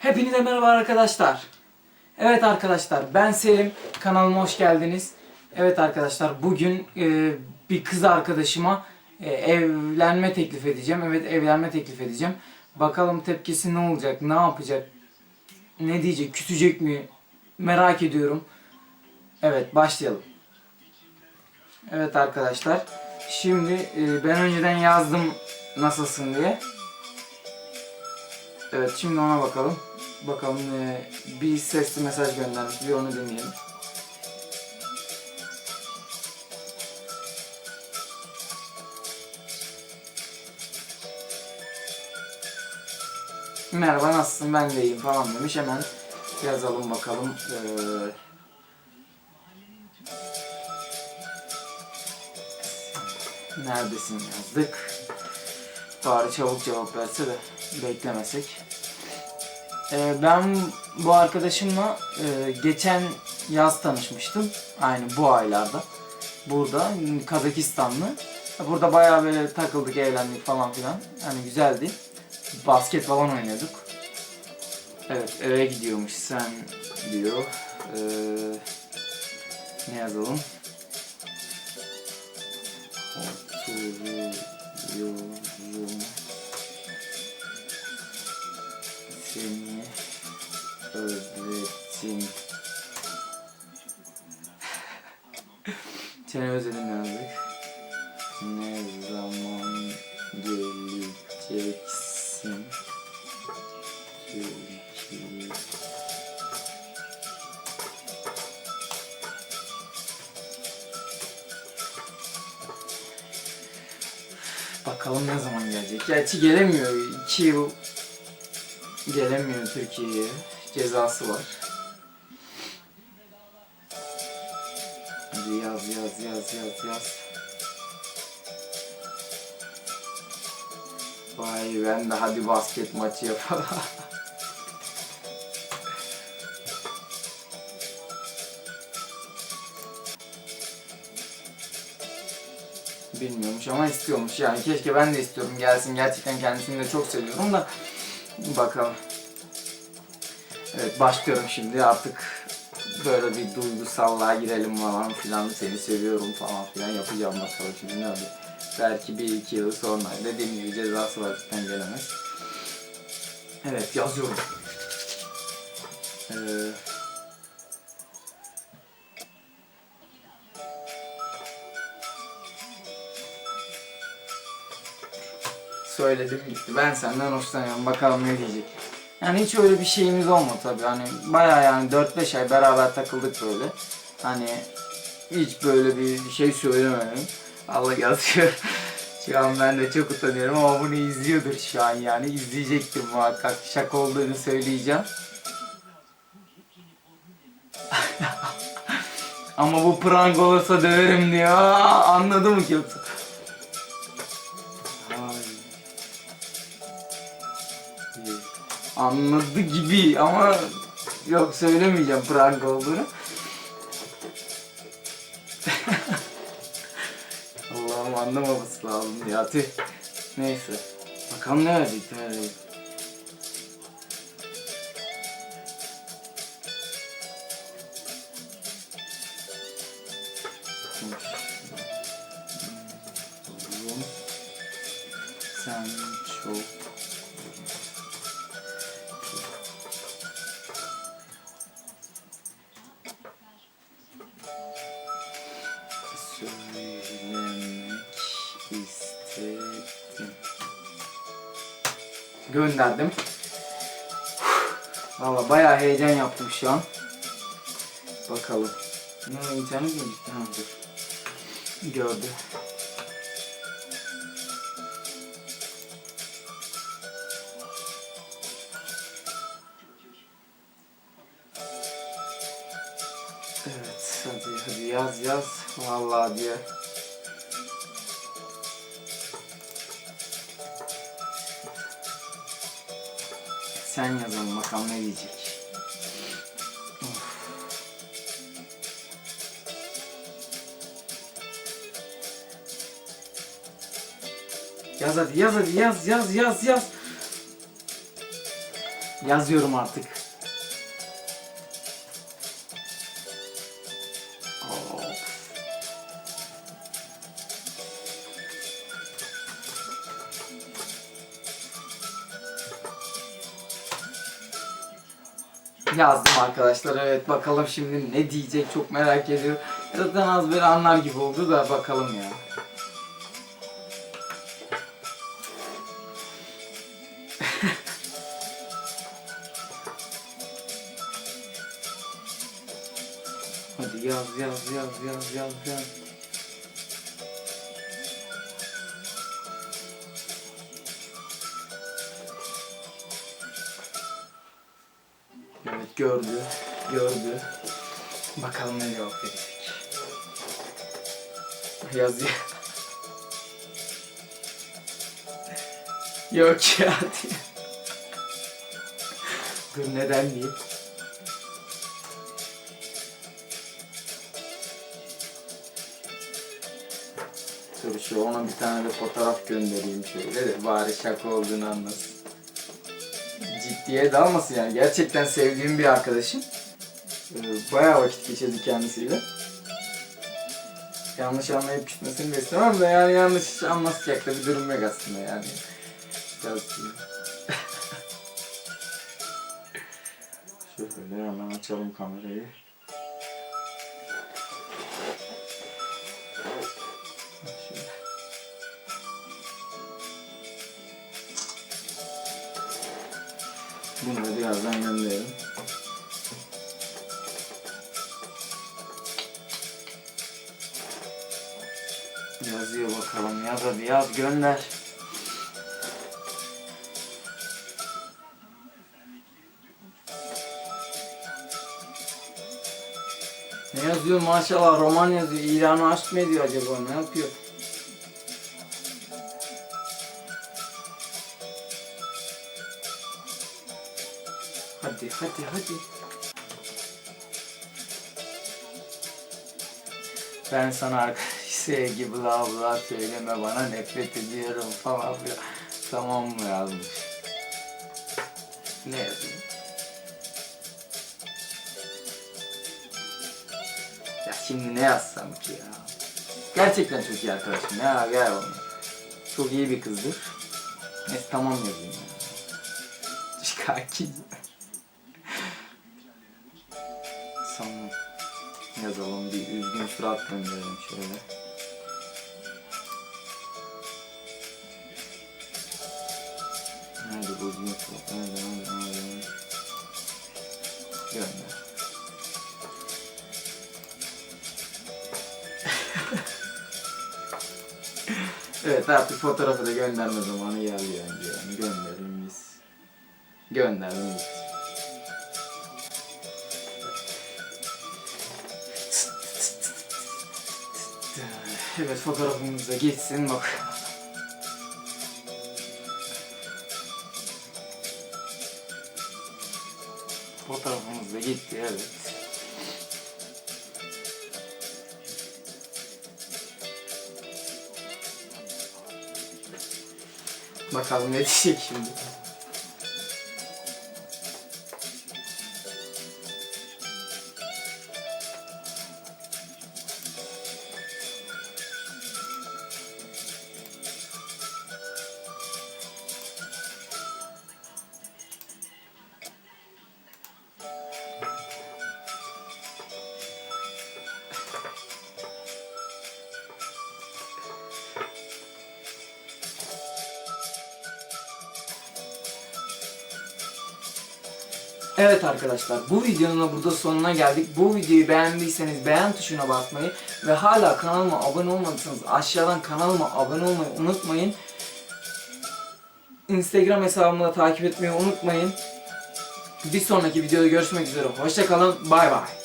Hepinize merhaba arkadaşlar. Evet arkadaşlar ben Selim. Kanalıma hoş geldiniz. Evet arkadaşlar bugün e, bir kız arkadaşıma e, evlenme teklif edeceğim. Evet evlenme teklif edeceğim. Bakalım tepkisi ne olacak, ne yapacak, ne diyecek, küsecek mi merak ediyorum. Evet başlayalım. Evet arkadaşlar. Şimdi e, ben önceden yazdım nasılsın diye. Evet şimdi ona bakalım. Bakalım e, bir sesli mesaj göndermiş. Bir onu dinleyelim. Merhaba nasılsın ben de iyiyim falan demiş. Hemen yazalım bakalım. Ee, neredesin yazdık. Bari çabuk cevap verse de beklemesek. Ee, ben bu arkadaşımla e, geçen yaz tanışmıştım. Aynı bu aylarda. Burada Kazakistanlı. Burada bayağı böyle takıldık, eğlendik falan filan. Hani güzeldi. Basket falan oynuyorduk. Evet eve gidiyormuş sen diyor. Ee, ne yazalım? Oturuyorum seni özledim. Seni özledim yazdık. Ne zaman geleceksin? Bakalım ne zaman gelecek. Gerçi gelemiyor. 2 yıl gelemiyor Türkiye'ye. Cezası var. Hadi yaz yaz yaz yaz yaz. Vay ben de hadi basket maçı yapalım. Bilmiyormuş ama istiyormuş yani keşke ben de istiyorum gelsin gerçekten kendisini de çok seviyorum da bakalım. Evet başlıyorum şimdi artık böyle bir duygusallığa girelim falan filan seni seviyorum falan filan yapacağım bakalım şimdi ne olacak. Belki bir iki yıl sonra dediğim gibi cezası var cidden gelemez. Evet yazıyorum. Ee, söyledim gitti. Ben senden hoşlanıyorum. Bakalım ne diyecek. Yani hiç öyle bir şeyimiz olmadı tabii. Hani baya yani 4-5 ay beraber takıldık böyle. Hani hiç böyle bir şey söylemedim. Allah yazıyor. şu an ben de çok utanıyorum ama bunu izliyordur şu an yani. izleyecektim muhakkak. Şaka olduğunu söyleyeceğim. ama bu prank olursa döverim diyor. Aa, Anladı mı ki? Anladı gibi ama yok söylemeyeceğim prank olduğunu. Allah'ım anlamaması lazım ya tüh. Neyse. Bakalım ne verecek ne verecek. Sen çok Gönderdim. Valla bayağı heyecan yaptım şu an. Bakalım. Ne internet mi gitti? Ha. Gördü. Evet hadi hadi yaz yaz. Vallahi diye. Sen yazalım bakalım ne diyecek. Yaz hadi yaz hadi yaz yaz yaz yaz. Yazıyorum artık. Yazdım arkadaşlar evet bakalım şimdi ne diyecek çok merak ediyorum. Zaten az böyle anlar gibi oldu da bakalım ya. Hadi yaz yaz yaz yaz yaz yaz. Evet gördü, gördü. Bakalım ne cevap verecek. Yazıyor. Yok ya diye. Dur neden diyeyim. Dur şu ona bir tane de fotoğraf göndereyim şöyle de bari şaka olduğunu anlasın. Ciddiye dalmasın yani. Gerçekten sevdiğim bir arkadaşım. Ee, Bayağı vakit geçirdik kendisiyle. Yanlış anlayıp gitmesini de istemem de yani yanlış anlatacak da bir durum yok aslında yani. Biraz Şöyle hemen açalım kamerayı. Bunu da birazdan gönderelim. Yazıyor bakalım yaz hadi yaz gönder. Ne yazıyor maşallah roman yazıyor. İran'ı aşk mı ediyor acaba ne yapıyor? Hadi hadi hadi. Ben sana arkadaş sevgi bla bla söyleme bana nefret ediyorum falan filan. Tamam mı yazmış? Ne yazayım? Ya şimdi ne yazsam ki ya? Gerçekten çok iyi arkadaşım ya gel onu. Çok iyi bir kızdır. Neyse tamam yazayım ya. Şikakin. Yazalım bir üzgün surat gönderelim şöyle. Nerede bu üzgün surat? Nerede, nerede, nerede? Gönder. evet artık fotoğrafı da gönderme zamanı geldi bence yani gönderelim biz. Evet fotoğrafımız da gitsin bak. Fotoğrafımız da gitti evet. Bakalım ne diyecek şimdi. Evet arkadaşlar bu videonun da burada sonuna geldik. Bu videoyu beğendiyseniz beğen tuşuna basmayı ve hala kanalıma abone olmadıysanız aşağıdan kanalıma abone olmayı unutmayın. Instagram hesabımı da takip etmeyi unutmayın. Bir sonraki videoda görüşmek üzere. Hoşçakalın. Bay bay.